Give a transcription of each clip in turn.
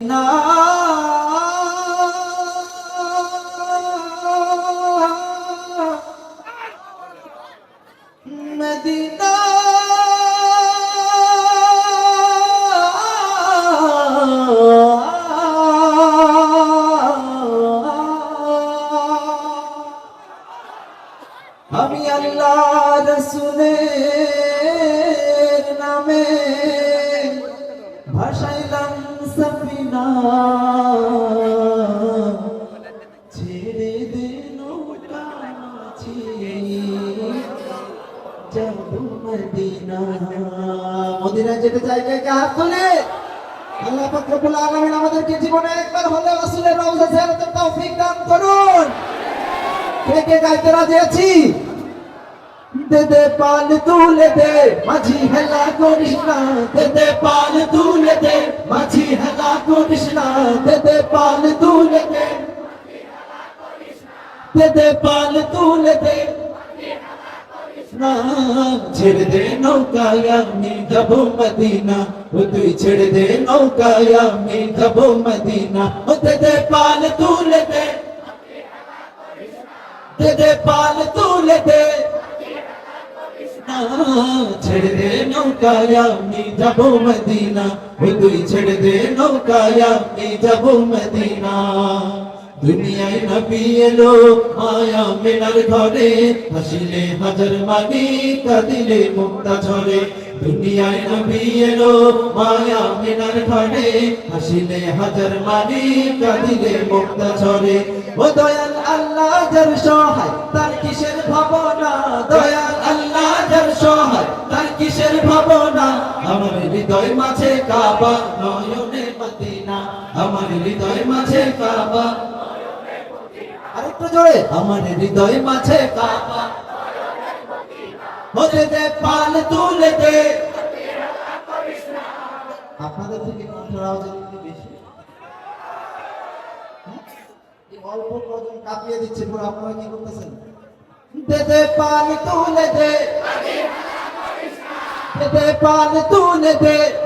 না। মদিনা। আমি আল্লাহ রসুলের সফিনা ছেড়ে দে নৌকা মাঝি। যাব মদিনা। মদিনা যেতে চাই কে কে হাত তোলে? আল্লাহ পাক রব্বুল আলামিন আমাদেরকে জীবনে একবার হলে রাসূলের রওজা জিয়ারতের তৌফিক দান করুন। কে কে গাইতে রাজি আছি? দে দে পাল তুলে দে, মাঝি হেলা করিস না। দে দে পাল তুলে দে, মাঝি হেলা করিস না দে দে পাল তুলে দে। দে দে পাল তুলে দে। না, ছেড়ে দে নৌকায় আমি যাব মদিনা। ও তুই ছেড়ে দে নৌকায় আমি যাব মদিনা। ও পাল তুলে দে। পাল তুলে দে। ছেড়ে দে নৌকায়, আমি যাব মদিনা। ও তুই ছেড়ে দে নৌকায়, আমি যাব মদিনা। দুনিয়ায় নবী এলো, মায়া মেলার ঘরে। হাসিলে হাজার মানি, কাঁদিলে মুক্তা ঝরে। দুনিয়ায় নবী এলো, মায়া মেলার ঘরে। হাসিলে হাজার মানি, কাঁদিলে মুক্তা ঝরে। ও দয়াল আল্লাহ যার সহায়, তার কিসের ভাবনা? দয়াল কাবা, নয়নে মদিনা। আমার হৃদয় মাঝে কাবা। আরেকটু জোরে। আমার হৃদয় মাঝে কাবা। হতে দে পাল তুলে দে। আপনাদের থেকে কণ্ঠের আওয়াজ একটু বেশি। হ্যাঁ? অল্প কজন কাঁপিয়ে দিচ্ছে, পুরো আপনারা কি করতেছেন? দে দে পাল তুলে দে দে পাল তুলে দে।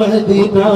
মদিনা